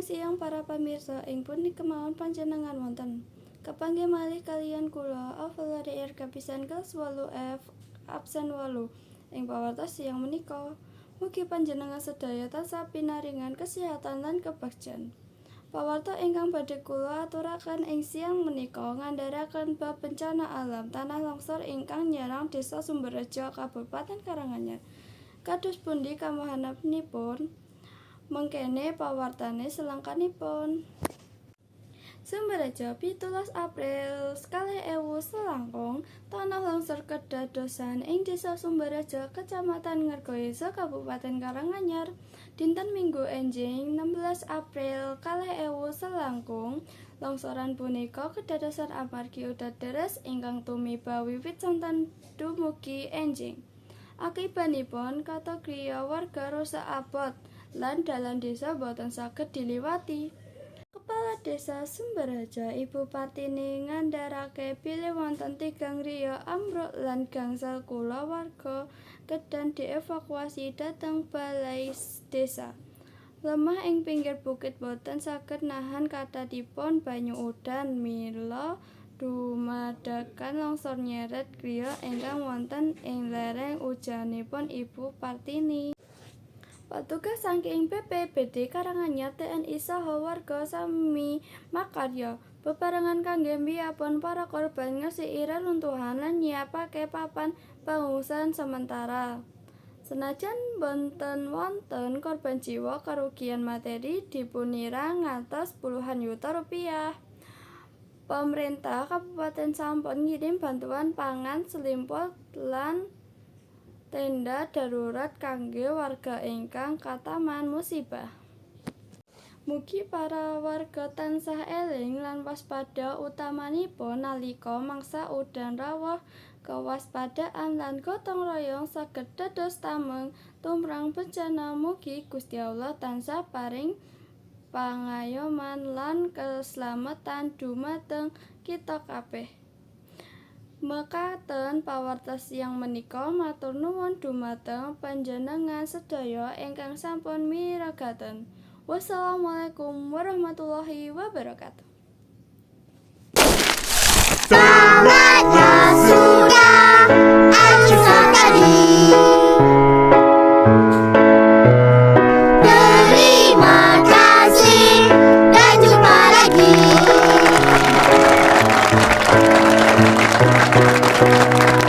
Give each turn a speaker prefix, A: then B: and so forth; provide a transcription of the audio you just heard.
A: siang para pamirsa ing pundi kemawon panjenengan wonten. Kepanggih malih kalian kula Avalari R kapisan kelas 8F absen 8 ing pawartos siang menika. Mugi panjenengan sedaya tansah pinaringan kesehatan lan kebaktian. Pawarta ingkang badhe kula aturaken ing siang menika ngandharaken bab bencana alam tanah longsor ingkang nyerang Desa Sumberrejo Kabupaten Karanganyar. Kados pundi kamahanipun mengkene pawartane selangkanipun. Sumberrejo pitulas April sekali ewu selangkung tanah longsor kedadosan ing desa Sumberrejo Kecamatan Ngergoyeso Kabupaten Karanganyar dinten Minggu enjing 16 April kalih ewu selangkung longsoran punika kedadosan amargi udat deres ingkang tumiba wiwit sonten dumugi enjing. Akibanipun kata kriya warga rusak abot lan dalan desa boten saged diliwati. Kepala Desa Sumberraja Ibu Partini ngandharake bilih wonten tigang griya ambruk lan gangsal kula warga kedan dievakuasi dhateng balai desa. Lemah ing pinggir bukit boten saged nahan kathahipun banyu udan mila dumadakan longsor nyeret griya ingkang wonten ing lereng ujanipun Ibu Partini. Petugas saking BPBD Karanganyar TNI saha warga sami makarya bebarengan kangge mbiyapun para korban ngresiki reruntuhan lan nyiapake papan pangungsian sementara. Senajan boten wonten korban jiwa, kerugian materi dipunirang ngantos puluhan yuta rupiah. Pemerintah Kabupaten sampun ngirim bantuan pangan selimput lan tenda darurat kangge warga ingkang kataman musibah. Mugi para warga tansah eling lan waspada utamanipun nalika mangsa udan rawuh kewaspadaan lan gotong royong saged dados tameng tumrap bencana mugi Gusti Allah tansah paring pangayoman lan keslametan dhumateng kita kabeh. Mekaten pawartas yang menika matur nuwun dumateng panjenengan sedaya ingkang sampun miregaken. Wassalamualaikum warahmatullahi wabarakatuh. Tadi. Terima kasih. Thank you.